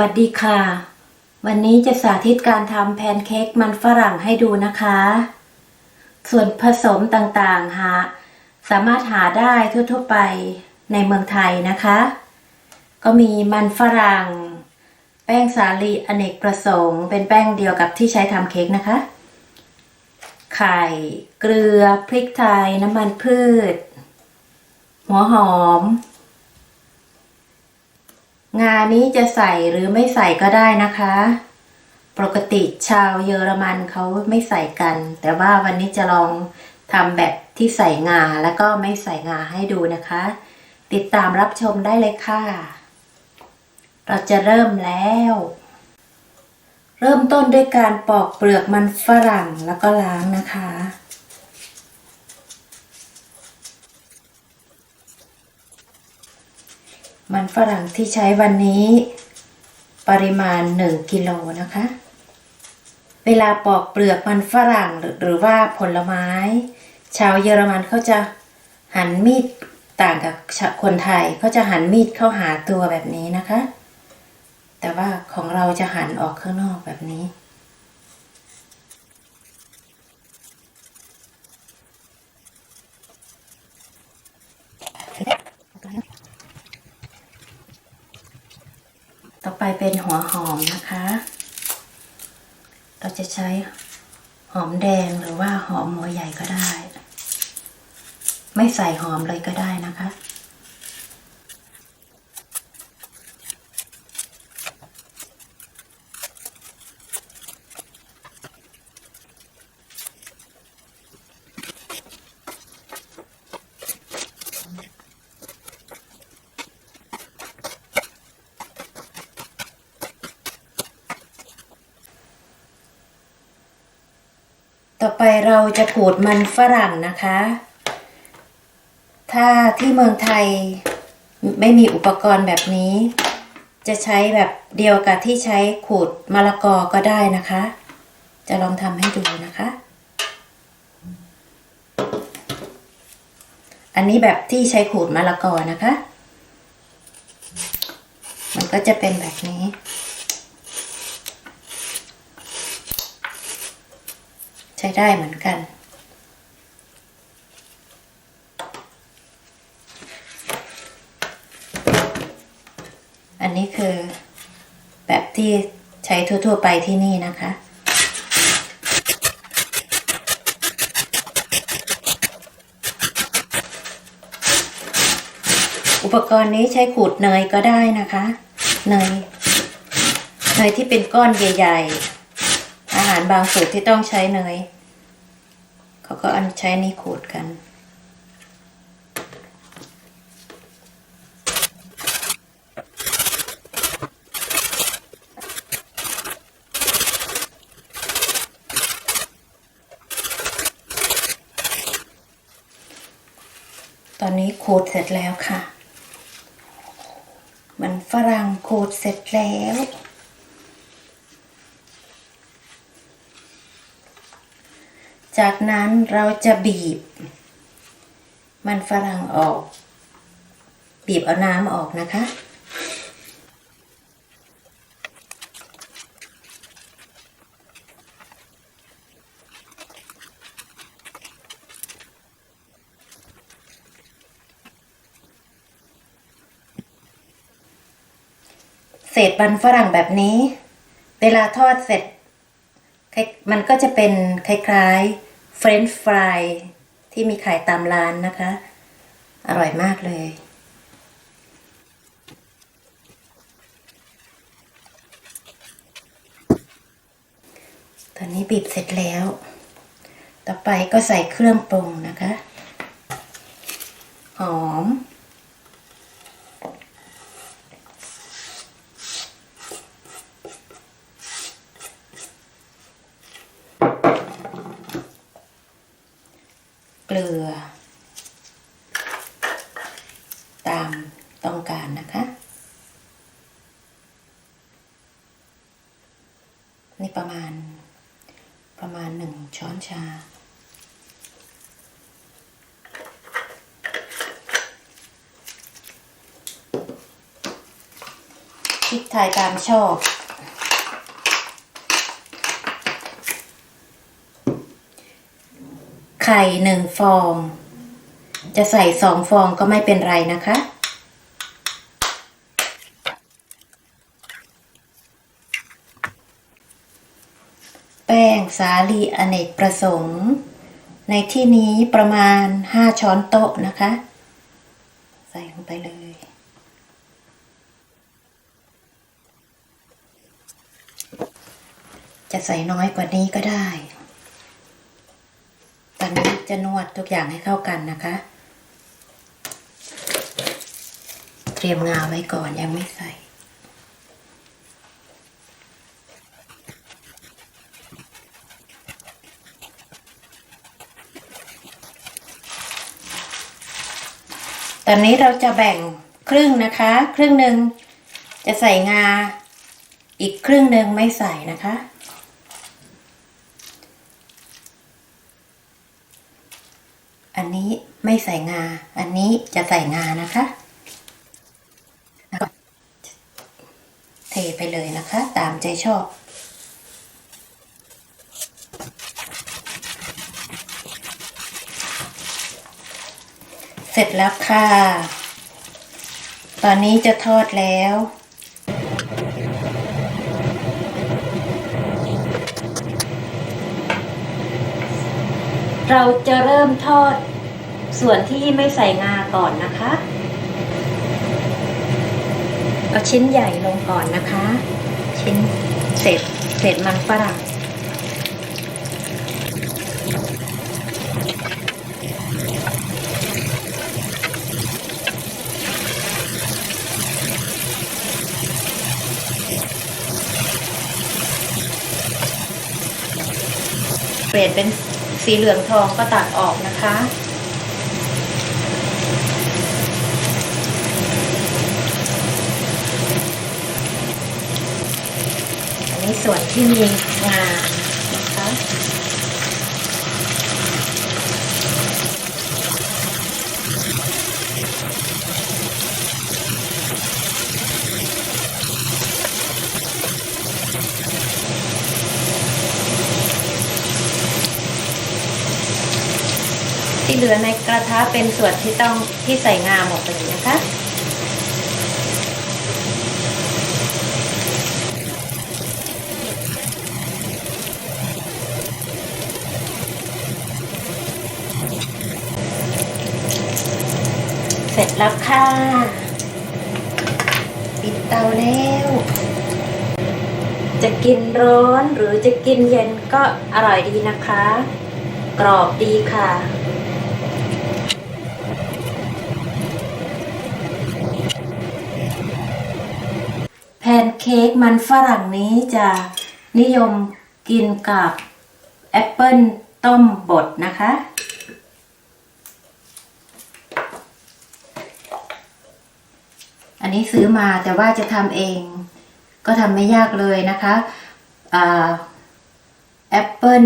วัสดีค่ะ วันนี้จะสาธิตการทำแพนเค้กมันฝรั่งให้ดูนะคะ ส่วนผสมต่างๆหาสามารถหาได้ทั่วๆไปในเมืองไทยนะคะ ก็มีมันฝรั่ง แป้งสาลีอเนกประสงค์ เป็นแป้งเดียวกับที่ใช้ทำเค้กนะคะ ไข่ เกลือ พริกไทย น้ำมันพืช หัวหอม งานี้จะใส่หรือไม่ใส่ก็ได้นะคะ ปกติชาวเยอรมันเขาไม่ใส่กัน แต่ว่าวันนี้จะลองทำแบบที่ใส่งาแล้วก็ไม่ใส่งาให้ดูนะคะ ติดตามรับชมได้เลยค่ะ เราจะเริ่มแล้ว เริ่มต้นด้วยการปอกเปลือกมันฝรั่งแล้วก็ล้างนะคะ มันฝรั่งที่ใช้วันนี้ ปริมาณ 1กิโลนะคะ เวลาปอกเปลือกมันฝรั่งหรือว่าผลไม้ ชาวเยอรมันเขาจะหันมีดต่างกับคนไทยเขาจะหันมีดเข้าหาตัวแบบนี้นะคะ แต่ว่าของเราจะหันออกข้างนอกแบบนี้ ต่อไป เป็นหัวหอมนะคะ เราจะใช้หอมแดงหรือว่าหอมหัวใหญ่ก็ได้ ไม่ใส่หอมเลยก็ได้นะคะ ต่อไปเราจะขูดมันฝรั่งนะคะ ถ้าที่เมืองไทยไม่มีอุปกรณ์แบบนี้ จะใช้แบบเดียวกับที่ใช้ขูดมะละกอก็ได้นะคะ จะลองทำให้ดูนะคะ อันนี้แบบที่ใช้ขูดมะละกอนะคะ มันก็จะเป็นแบบนี้ ช้ได้เหมือนกัน อันนี้คือแบบที่ใช้ทั่ว ๆ ไปที่นี่นะคะอุปกรณ์นี้ใช้ขูดเนยก็ได้นะคะ เนย เนยที่เป็นก้อนใหญ่ ๆ อาหารบางสูตรที่ต้องใช้เนย เขาก็อันใช้นี่ขูดกัน ตอนนี้ขูดเสร็จแล้วค่ะ มันฝรั่งขูดเสร็จแล้ว จากนั้นเราจะบีบ มันฝรั่งออก บีบเอาน้ำออกนะคะ เศษมันฝรั่งแบบนี้ เวลาทอดเสร็จ มันก็จะเป็นคล้ายๆ เฟรนช์ฟรายที่มีขายตามร้านนะคะ อร่อยมากเลย ตอนนี้บีบเสร็จแล้ว ต่อไปก็ใส่เครื่องปรุงนะคะ หอม เกลือ ตามต้องการนะคะ นี่ประมาณประมาณหนึ่งช้อนชา พริกไทยตามชอบ ข่หนึ่งฟอง จะใส่สองฟองก็ไม่เป็นไรนะคะ แป้งสาลีอเนกประสงค์ ในที่นี้ประมาณ 5 ช้อนโต๊ะนะคะ ใส่ลงไปเลยจะใส่น้อยกว่านี้ก็ได้ ตอนนี้จะนวดทุกอย่างให้เข้ากันนะคะ เตรียมงาไว้ก่อนยังไม่ใส่ตอนนี้เราจะแบ่งครึ่งนะคะ ครึ่งหนึ่งจะใส่งา อีกครึ่งหนึ่งไม่ใส่นะคะ อันนี้ไม่ใส่งา อันนี้จะใส่งานะคะ เทไปเลยนะคะ ตามใจชอบเสร็จแล้วค่ะ ตอนนี้จะทอดแล้ว เราจะเริ่มทอดส่วนที่ไม่ใส่งาก่อนนะคะ เอาชิ้นใหญ่ลงก่อนนะคะ ชิ้นเศษเศษมันฝรั่งเปลี่ยนเป็น สีเหลืองทองก็ตัดออกนะคะ อันนี้ส่วนที่มีงานะคะ ที่เหลือในกระทะเป็นส่วนที่ต้องที่ใส่งาหมดเลยนะคะ เสร็จแล้วค่ะ ปิดเตาแล้วจะกินร้อนหรือจะกินเย็นก็อร่อยดีนะคะ กรอบดีค่ะ แพน เค้กมันฝรั่งนี้จะนิยมกินกับแอปเปิลต้มบดนะคะ อันนี้ซื้อมาแต่ว่าจะทำเองก็ทำไม่ยากเลยนะคะอแอปเปิล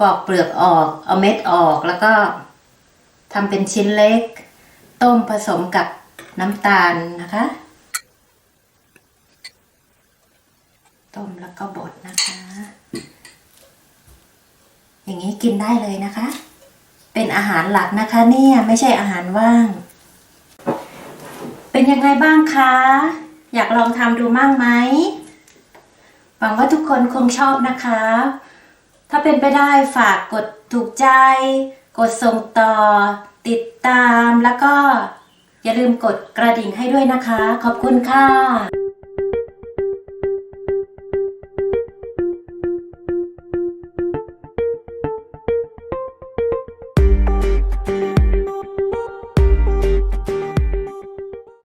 ปอกเปลือกออก เอาเม็ดออกแล้วก็ทำเป็นชิ้นเล็ก ต้มผสมกับน้ำตาลนะคะ ต้มแล้วก็บดนะคะ อย่างนี้กินได้เลยนะคะ เป็นอาหารหลักนะคะเนี่ยไม่ใช่อาหารว่าง เป็นยังไงบ้างคะ อยากลองทำดูมั่งไหมหวังว่าทุกคนคงชอบนะคะ ถ้าเป็นไปได้ฝากกดถูกใจ กดส่งต่อ ติดตามแล้วก็ อย่าลืมกดกระดิ่งให้ด้วยนะคะ ขอบคุณค่ะ